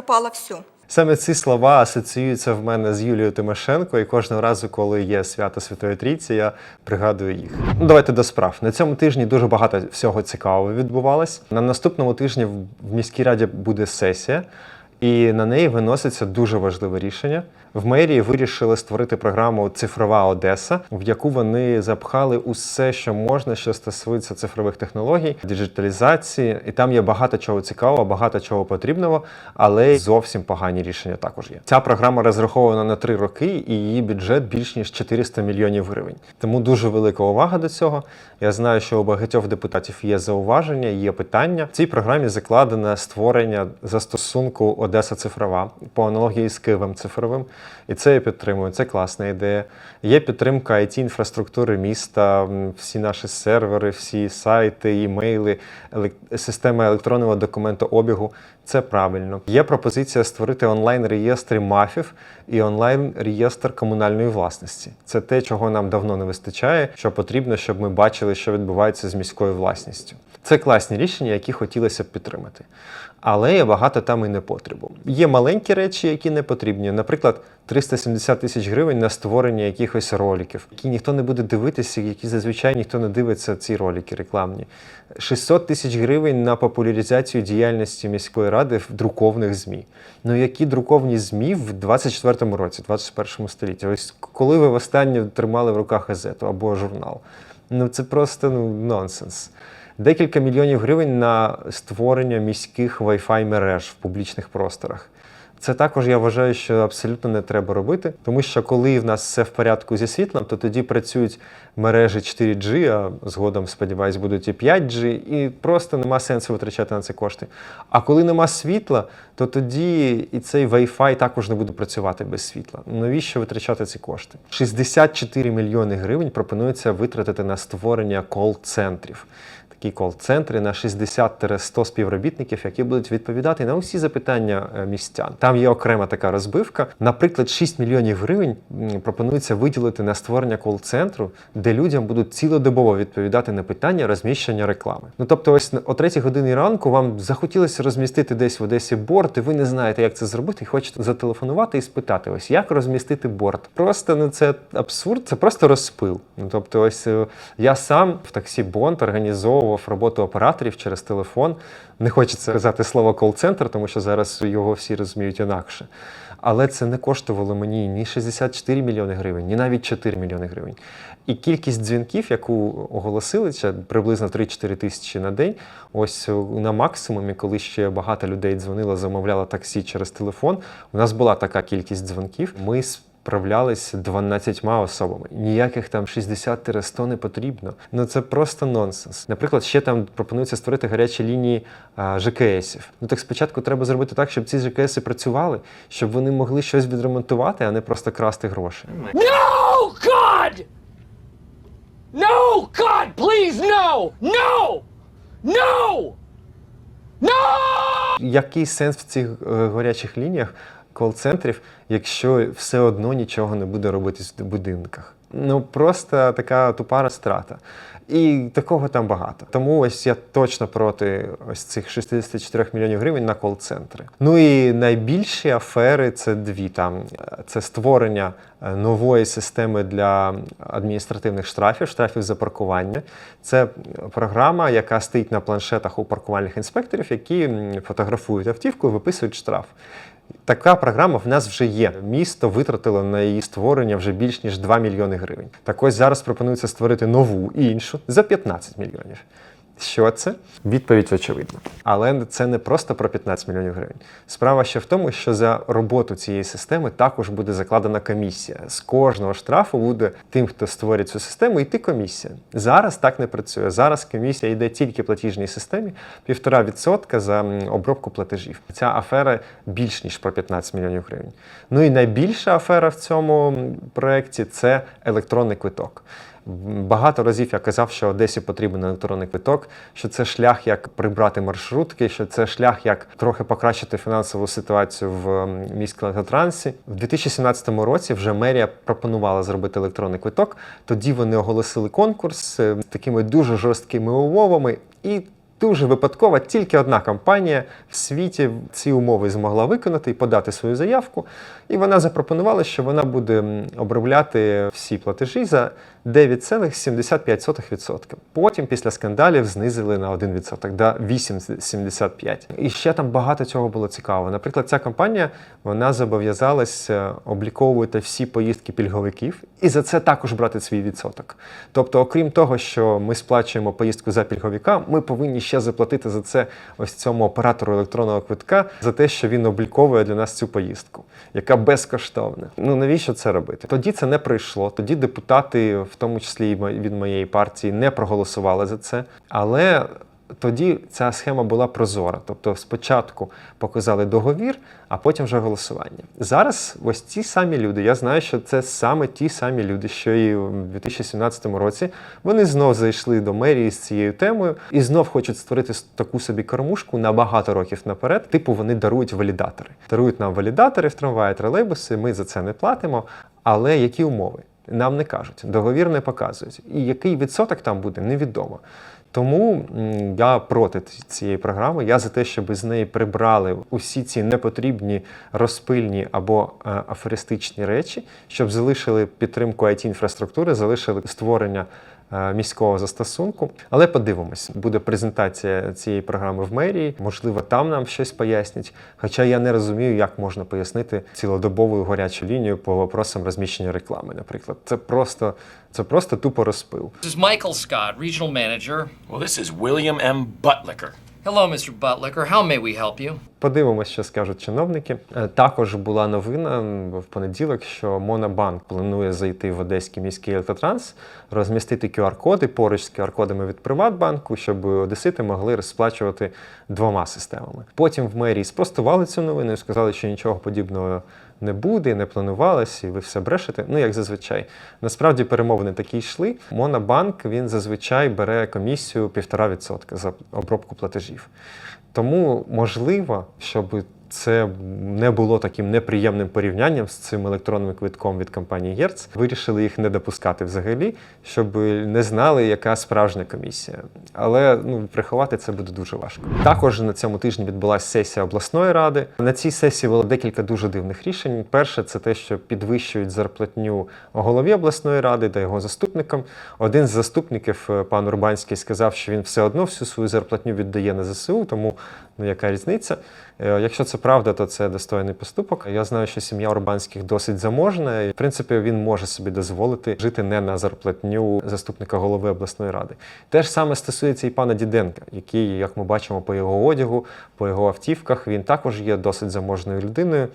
пропало всю. Саме ці слова асоціюються в мене з Юлією Тимошенко, і кожного разу, коли є свято Святої Трійці, я пригадую їх. Ну, давайте до справ. На цьому тижні дуже багато всього цікавого відбувалось. На наступному тижні в міській раді буде сесія, і на неї виноситься дуже важливе рішення. В мерії вирішили створити програму Цифрова Одеса, в яку вони запхали усе, що можна, що стосується цифрових технологій, діджиталізації. І там є багато чого цікавого, багато чого потрібного, але зовсім погані рішення також є. Ця програма розрахована на три роки, і її бюджет більш ніж 400 мільйонів гривень. Тому дуже велика увага до цього. Я знаю, що у багатьох депутатів є зауваження, є питання. В цій програмі закладено створення застосунку Одеса цифрова по аналогії з Києвом цифровим. І це я підтримую. Це класна ідея. Є підтримка it інфраструктури міста, всі наші сервери, всі сайти, імейли, елек- система електронного документообігу. Це правильно. Є пропозиція створити онлайн-реєстри мафів і онлайн-реєстр комунальної власності. Це те, чого нам давно не вистачає, що потрібно, щоб ми бачили, що відбувається з міською власністю. Це класні рішення, які хотілося б підтримати. Але є багато там і непотребу. Є маленькі речі, які не потрібні. Наприклад, 370 тисяч гривень на створення якихось роликів, які ніхто не буде дивитися, які зазвичай ніхто не дивиться ці ролики рекламні. 600 тисяч гривень на популяризацію діяльності міської ради в друкованих ЗМІ. Ну які друковані ЗМІ в 24-му році, 21 столітті? Ось коли ви востаннє тримали в руках газету або журнал? Ну це просто ну, нонсенс. Декілька мільйонів гривень на створення міських Wi-Fi мереж в публічних просторах. Це також я вважаю, що абсолютно не треба робити, тому що коли в нас все в порядку зі світлом, то тоді працюють мережі 4G, а згодом, сподіваюсь, будуть і 5G, і просто нема сенсу витрачати на це кошти. А коли нема світла, то тоді і цей Wi-Fi також не буде працювати без світла. Навіщо витрачати ці кошти? 64 мільйони гривень пропонується витратити на створення кол-центрів такі кол-центри на 60-100 співробітників, які будуть відповідати на усі запитання е, містян. Там є окрема така розбивка. Наприклад, 6 мільйонів гривень пропонується виділити на створення кол-центру, де людям будуть цілодобово відповідати на питання розміщення реклами. Ну тобто, ось о 3 годині ранку вам захотілося розмістити десь в Одесі борт, і ви не знаєте, як це зробити, і хочете зателефонувати і спитати, ось як розмістити борт. Просто ну це абсурд, це просто розпил. Ну тобто, ось е, я сам в таксі Бонд організовував роботу операторів через телефон. Не хочеться казати слово кол-центр, тому що зараз його всі розуміють інакше. Але це не коштувало мені ні 64 мільйони гривень, ні навіть 4 мільйони гривень. І кількість дзвінків, яку оголосили, це приблизно 3-4 тисячі на день. Ось на максимумі, коли ще багато людей дзвонило, замовляло таксі через телефон. У нас була така кількість дзвонків. Ми справлялися 12 особами. Ніяких там 60-100 не потрібно. Ну це просто нонсенс. Наприклад, ще там пропонується створити гарячі лінії а, ЖКСів. Ну так спочатку треба зробити так, щоб ці ЖКСи працювали, щоб вони могли щось відремонтувати, а не просто красти гроші. No, God! No, God, please, no! No! No! No! Який сенс в цих е, гарячих лініях кол-центрів, якщо все одно нічого не буде робитись в будинках? Ну просто така тупа розтрата. І такого там багато. Тому ось я точно проти ось цих 64 мільйонів гривень на кол-центри. Ну і найбільші афери це дві там: це створення е, нової системи для адміністративних штрафів, штрафів за паркування. Це програма, яка стоїть на планшетах у паркувальних інспекторів, які фотографують автівку і виписують штраф. Така програма в нас вже є. Місто витратило на її створення вже більш ніж 2 мільйони гривень. Так ось зараз пропонується створити нову іншу за 15 мільйонів. Що це? Відповідь очевидна. Але це не просто про 15 мільйонів гривень. Справа ще в тому, що за роботу цієї системи також буде закладена комісія. З кожного штрафу буде тим, хто створить цю систему, йти комісія. Зараз так не працює. Зараз комісія йде тільки платіжній системі, півтора відсотка за обробку платежів. Ця афера більш ніж про 15 мільйонів гривень. Ну і найбільша афера в цьому проєкті це електронний квиток. Багато разів я казав, що Одесі потрібен електронний квиток, що це шлях, як прибрати маршрутки, що це шлях, як трохи покращити фінансову ситуацію в м, міськелектротрансі. В 2017 році вже мерія пропонувала зробити електронний квиток. Тоді вони оголосили конкурс е, з такими дуже жорсткими умовами і. Дуже випадково тільки одна компанія в світі ці умови змогла виконати і подати свою заявку. І вона запропонувала, що вона буде обробляти всі платежі за 9,75%. Потім після скандалів знизили на 1% до 8,75%. І ще там багато цього було цікаво. Наприклад, ця компанія вона зобов'язалась е, обліковувати всі поїздки пільговиків і за це також брати свій відсоток. Тобто, окрім того, що ми сплачуємо поїздку за пільговика, ми повинні ще заплатити за це ось цьому оператору електронного квитка за те, що він обліковує для нас цю поїздку, яка безкоштовна. Ну навіщо це робити? Тоді це не пройшло. Тоді депутати, в тому числі і від моєї партії, не проголосували за це. Але тоді ця схема була прозора. Тобто спочатку показали договір, а потім вже голосування. Зараз ось ці самі люди, я знаю, що це саме ті самі люди, що і у 2017 році. Вони знов зайшли до мерії з цією темою і знов хочуть створити таку собі кормушку на багато років наперед. Типу вони дарують валідатори. Дарують нам валідатори в трамваї, тролейбуси. Ми за це не платимо. Але які умови? Нам не кажуть, договір не показують. І який відсоток там буде, невідомо. Тому я проти цієї програми. Я за те, щоб з неї прибрали усі ці непотрібні, розпильні або аферистичні афористичні речі, щоб залишили підтримку it інфраструктури, залишили створення е, міського застосунку. Але подивимось, буде презентація цієї програми в мерії. Можливо, там нам щось пояснять. Хоча я не розумію, як можна пояснити цілодобову гарячу лінію по вопросам розміщення реклами. Наприклад, це просто це просто тупо розпил. This is Michael Scott, Regional Manager. Well, this is William M. Buttlicker. Hello, Mr. Buttlicker. How may we help you? Подивимось, що скажуть чиновники. Е, Також була новина в понеділок, що Монобанк планує зайти в Одеський міський електротранс, розмістити QR-коди поруч з QR-кодами від Приватбанку, щоб одесити могли розсплачувати двома системами. Потім в мерії спростували цю новину і сказали, що нічого подібного не буде, не планувалось, і ви все брешете. Ну як зазвичай. Насправді перемовини такі йшли. Монобанк він зазвичай бере комісію 1,5% за обробку платежів. Тому можливо, щоб це не було таким неприємним порівнянням з цим електронним квитком від компанії Герц. Вирішили їх не допускати взагалі, щоб не знали, яка справжня комісія. Але ну приховати це буде дуже важко. Також на цьому тижні відбулася сесія обласної ради. На цій сесії було декілька дуже дивних рішень. Перше, це те, що підвищують зарплатню голові обласної ради та його заступникам. Один з заступників, е, пан Урбанський, сказав, що він все одно всю свою зарплатню віддає на ЗСУ, тому ну яка різниця? Е, Якщо це правда, то це достойний поступок. Я знаю, що сім'я Урбанських досить заможна, і в принципі він може собі дозволити жити не на зарплатню заступника голови обласної ради. Те ж саме стосується і пана Діденка, який, як ми бачимо по його одягу, по його автівках, він також є досить заможною людиною.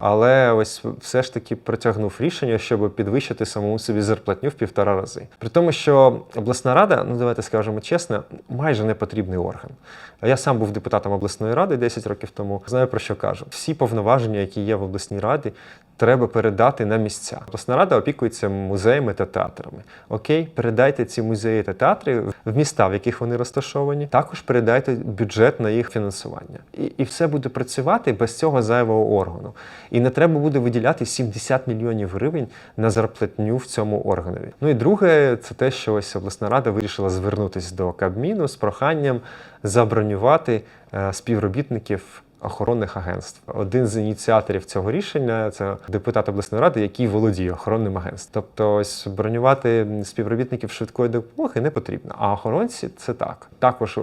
Але ось все ж таки протягнув рішення, щоб підвищити самому собі зарплатню в півтора рази. При тому, що обласна рада, ну давайте скажемо чесно, майже не потрібний орган. Я сам був депутатом обласної ради 10 років тому. Знаю про що кажу. Всі повноваження, які є в обласній раді, треба передати на місця. Обласна рада опікується музеями та театрами. Окей, передайте ці музеї та театри в міста, в яких вони розташовані. Також передайте бюджет на їх фінансування. І, і все буде працювати без цього зайвого органу. І не треба буде виділяти 70 мільйонів гривень на зарплатню в цьому органові. Ну і друге, це те, що ось обласна рада вирішила звернутися до Кабміну з проханням забронювати е, співробітників. Охоронних агентств. Один з ініціаторів цього рішення це депутат обласної ради, який володіє охоронним агентством. Тобто, ось бронювати співробітників швидкої допомоги не потрібно. А охоронці це так. Також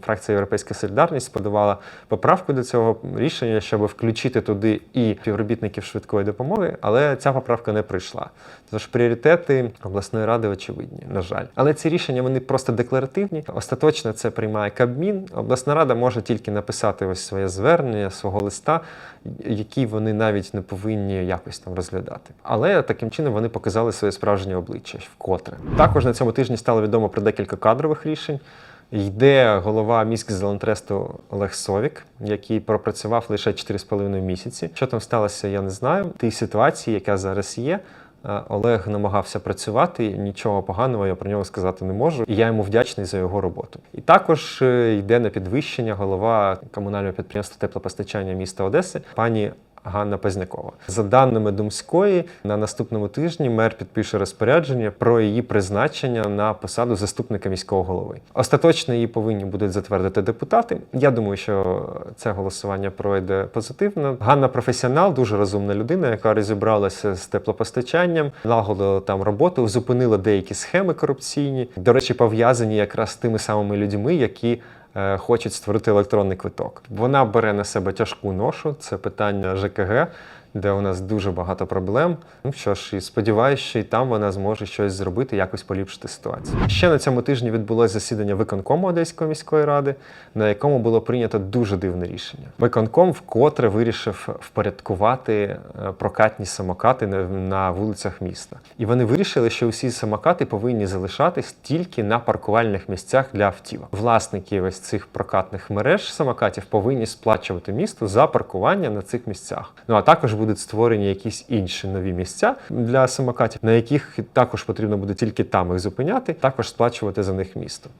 фракція Європейська Солідарність подавала поправку до цього рішення, щоб включити туди і співробітників швидкої допомоги, але ця поправка не прийшла. Тож пріоритети обласної ради очевидні, на жаль. Але ці рішення вони просто декларативні. Остаточно це приймає Кабмін. Обласна рада може тільки написати ось своє звернення, свого листа, які вони навіть не повинні якось там розглядати. Але таким чином вони показали своє справжнє обличчя вкотре. Також на цьому тижні стало відомо про декілька кадрових рішень. Йде голова міськзелентресту Олег Совік, який пропрацював лише 4,5 місяці. Що там сталося, я не знаю. В тій ситуації, яка зараз є, Олег намагався працювати, нічого поганого я про нього сказати не можу. І я йому вдячний за його роботу. І також е, йде на підвищення голова комунального підприємства теплопостачання міста Одеси, пані Ганна Пазнякова. За даними Думської, на наступному тижні мер підпише розпорядження про її призначення на посаду заступника міського голови. Остаточно її повинні будуть затвердити депутати. Я думаю, що це голосування пройде позитивно. Ганна професіонал, дуже розумна людина, яка розібралася з теплопостачанням, налагодила там роботу, зупинила деякі схеми корупційні. До речі, пов'язані якраз з тими самими людьми, які хочуть створити електронний квиток. Вона бере на себе тяжку ношу, це питання ЖКГ, де у нас дуже багато проблем. Ну що ж, і сподіваюся, що і там вона зможе щось зробити, якось поліпшити ситуацію. Ще на цьому тижні відбулося засідання виконкому Одеської міської ради, на якому було прийнято дуже дивне рішення. Виконком вкотре вирішив впорядкувати е, прокатні самокати на, вулицях міста. І вони вирішили, що усі самокати повинні залишатись тільки на паркувальних місцях для автівок. Власники ось цих прокатних мереж самокатів повинні сплачувати місту за паркування на цих місцях. Ну а також будуть створені якісь інші нові місця для самокатів, на яких також потрібно буде тільки там їх зупиняти, також сплачувати за них місто.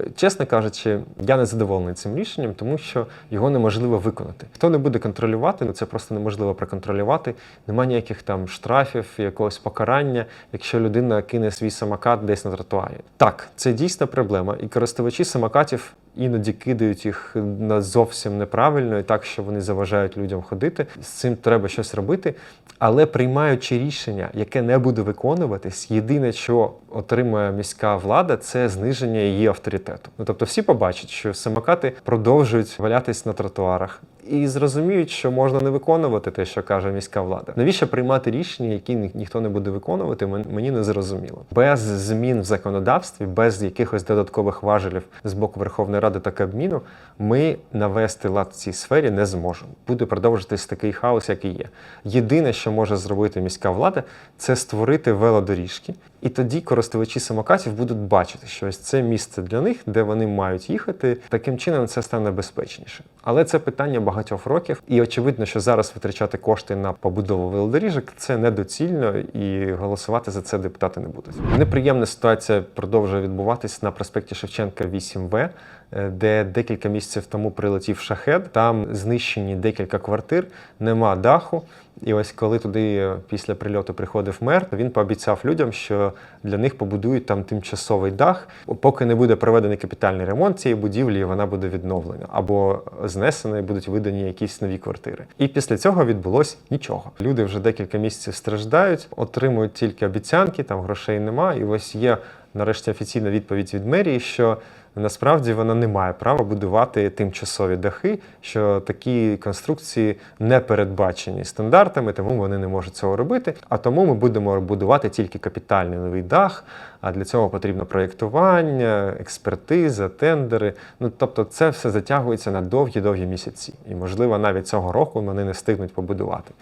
Е, Чесно кажучи, я не задоволений цим рішенням, тому що його неможливо виконати. Хто не буде контролювати, ну це просто неможливо проконтролювати. Нема ніяких там штрафів, якогось покарання, якщо людина кине свій самокат десь на тротуарі. Так, це дійсна проблема, і користувачі самокатів іноді кидають їх на зовсім неправильно, і так, що вони заважають людям ходити. З цим треба щось робити. Але приймаючи рішення, яке не буде виконуватись, єдине, що отримує міська влада, це зниження її авторитету. Ну тобто, всі побачать, що самокати продовжують валятись на тротуарах. І зрозуміють, що можна не виконувати те, що каже міська влада. Навіщо приймати рішення, які ні- ніхто не буде виконувати, мені не зрозуміло. Без змін в законодавстві, без якихось додаткових важелів з боку Верховної Ради та Кабміну, ми навести лад в цій сфері не зможемо. Буде продовжуватись такий хаос, який є. Єдине, що може зробити міська влада, це створити велодоріжки, і тоді користувачі самокатів будуть бачити, що ось це місце для них, де вони мають їхати. Таким чином це стане безпечніше. Але це питання багатьох років, і очевидно, що зараз витрачати кошти на побудову велодоріжок це недоцільно, і голосувати за це депутати не будуть. Неприємна ситуація продовжує відбуватись на проспекті Шевченка 8В, е, де декілька місяців тому прилетів шахет. Там знищені декілька квартир, нема даху. І ось коли туди е, після прильоту приходив мер, він пообіцяв людям, що для них побудують там тимчасовий дах, поки не буде проведений капітальний ремонт цієї будівлі, вона буде відновлена або знесена, і будуть видані якісь нові квартири. І після цього відбулось нічого. Люди вже декілька місяців страждають, отримують тільки обіцянки, там грошей нема. І ось є нарешті офіційна відповідь від мерії, що насправді вона не має права будувати тимчасові дахи, що такі конструкції не передбачені стандартами, тому вони не можуть цього робити. А тому ми будемо будувати тільки капітальний новий дах. А для цього потрібно проєктування, експертиза, тендери. Ну тобто, це все затягується на довгі-довгі місяці. І, можливо, навіть цього року вони не встигнуть побудувати.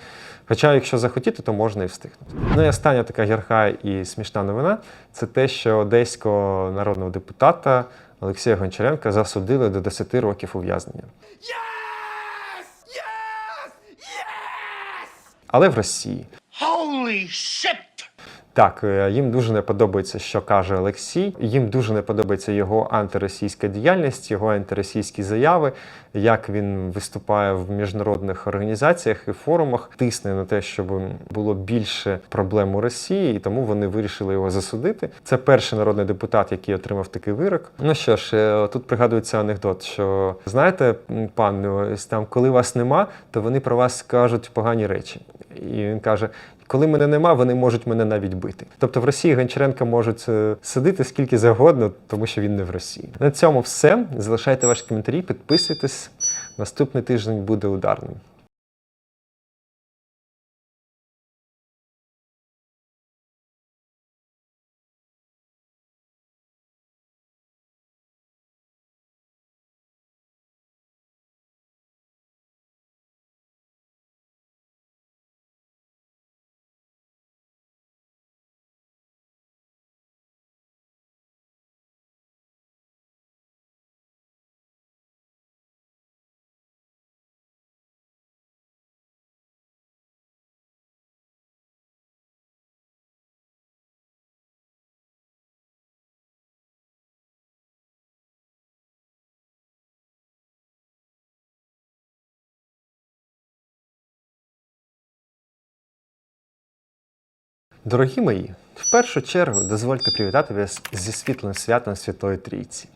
Хоча, якщо захотіти, то можна і встигнути. Ну і остання така гірка і смішна новина це те, що одеського народного депутата Олексія Гончаренка засудили до 10 років ув'язнення. Але в Росії. Holy shit! Так, е, їм дуже не подобається, що каже Олексій. Їм дуже не подобається його антиросійська діяльність, його антиросійські заяви, як він виступає в міжнародних організаціях і форумах, тисне на те, щоб було більше проблем у Росії, і тому вони вирішили його засудити. Це перший народний депутат, який отримав такий вирок. Ну що ж, е, тут пригадується анекдот, що знаєте, пан, там, коли вас нема, то вони про вас кажуть погані речі. І він каже: коли мене нема, вони можуть мене навіть бити. Тобто в Росії Гончаренка можуть сидити скільки завгодно, тому що він не в Росії. На цьому все. Залишайте ваші коментарі, підписуйтесь. Наступний тиждень буде ударним. Дорогі мої, в першу чергу дозвольте привітати вас зі світлим святом Святої Трійці.